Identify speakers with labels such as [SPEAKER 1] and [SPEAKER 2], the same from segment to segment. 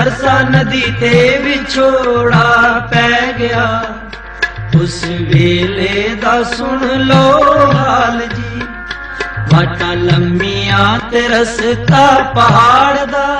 [SPEAKER 1] ਸਰਸਾ ਨਦੀ ਤੇ ਵਿਛੋੜਾ ਪੈ ਗਿਆ। ਉਸ ਵੇਲੇ ਦਾ ਸੁਣ ਲੋ ਹਾਲ ਜੀ, ਵਾਟਾਂ ਲੰਮੀਆਂ ਤੇ ਰਸਤਾ ਪਹਾੜ ਦਾ।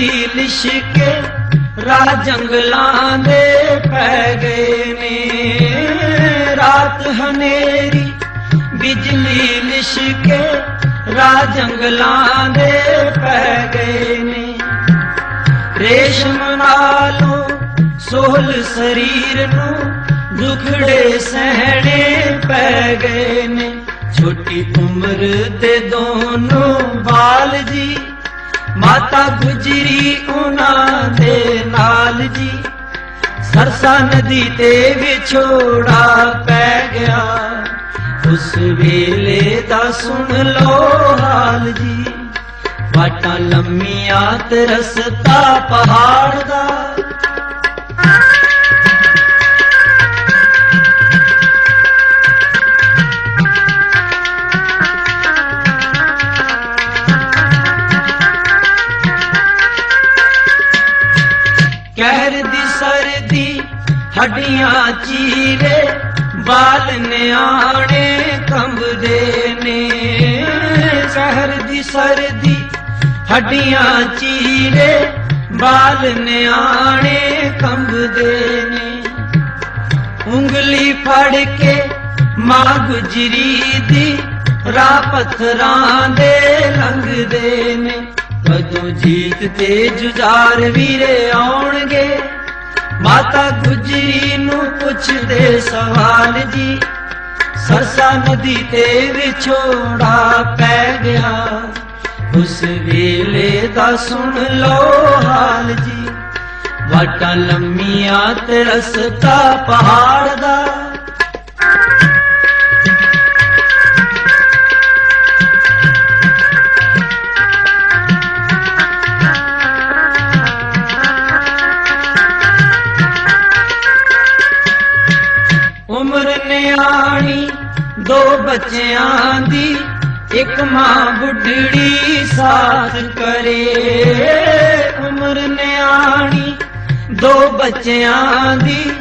[SPEAKER 1] ਬਿਜਲੀ ਲਿਸ਼ਕੇ ਰਾਹ ਜੰਗਲਾਂ ਦੇ ਪੈ ਗਏ ਨੇ। ਰਾਤ ਹਨੇਰੀ ਬਿਜਲੀ ਲਿਸ਼ਕੇ ਰਾਹ ਜੰਗਲਾਂ ਦੇ ਪੈ ਗਏ ਨੇ। ਰੇਸ਼ਮ ਨਾਲੋਂ ਸੋਹਲ ਸਰੀਰ ਨੂੰ ਦੁਖੜੇ ਸਹਿਣੇ ਪੈ ਗਏ ਨੇ। ਛੋਟੀ ਉਮਰ ਤੇ ਦੋਨੋਂ ਬਾਲ ਜੀ ਮਾਤਾ ਗੁਜਰੀ ਉਹਨਾਂ ਦੇ ਨਾਲ ਜੀ। ਸਰਸਾ ਨਦੀ ਤੇ ਵਿਛੋੜਾ ਪੈ ਗਿਆ। ਉਸ ਵੇਲੇ ਦਾ ਸੁਣ ਲੋ ਹਾਲ ਜੀ। ਵਾਟਾਂ ਲੰਮੀਆਂ ਤੇ ਰਸਤਾ ਪਹਾੜ ਦਾ। ਹੱਡੀਆਂ ਚੀਰੇ ਬਾਲ ਨਿਆਣੇ ਕੰਬਦੇ ਨੇ। ਕਹਿਰ ਦੀ ਸਰਦੀ ਹੱਡੀਆਂ ਚੀਰੇ ਬਾਲ ਨਿਆਣੇ ਕੰਬਦੇ ਨੇ। ਉਂਗਲੀ ਫੜ ਕੇ ਮਾਂ ਗੁਜਰੀ ਦੀ ਰਾਹ ਪੱਥਰਾਂ ਦੇ ਲੰਘਦੇ ਨੇ। ਕਦੋਂ ਜੀਤ ਤੇ ਜੁਝਾਰ ਵੀਰੇ ਆਉਣਗੇ ਮਾਤਾ ਗੁਜਰੀ ਨੂੰ ਪੁੱਛਦੇ ਸਵਾਲ ਜੀ, ਸਰਸਾ ਨਦੀ ਤੇ ਵਿਛੋੜਾ ਪੈ ਗਿਆ। ਉਸ ਵੇਲੇ ਦਾ ਸੁਣ ਲਓ ਹਾਲ ਜੀ, ਵਾਟਾਂ ਲੰਮੀਆਂ ਤੇ ਰਸਤਾ ਪਹਾੜ ਦਾ। ਬੱਚਿਆਂ ਦੀ ਇੱਕ ਮਾਂ ਬੁੱਢੜੀ ਸਾਥ ਕਰੇ। ਉਮਰ ਨਿਆਣੀ ਦੋ ਬੱਚਿਆਂ ਦੀ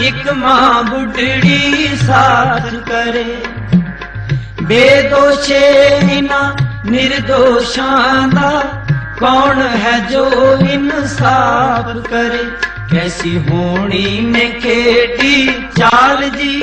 [SPEAKER 1] ਇੱਕ ਮਾਂ ਬੁੱਢੜੀ ਸਾਥ ਕਰੇ। ਬੇਦੋਸ਼ੇ ਇਨਾ ਨਿਰਦੋਸ਼ਾਂ ਦਾ ਕੌਣ ਹੈ ਜੋ ਇਨਸਾਫ ਕਰੇ? ਕੈਸੀ ਹੋਣੀ ਨੇ ਖੇਡੀ ਚਾਲ ਜੀ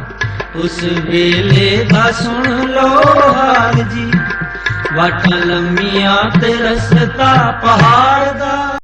[SPEAKER 1] ਉਸ ਵੇਲੇ ਦਾ ਸੁਣ ਲੋ ਹਾਲ ਜੀ। ਵਾਟਾਂ ਲੰਮੀਆਂ ਤੇ ਰਸਤਾ ਪਹਾੜ ਦਾ।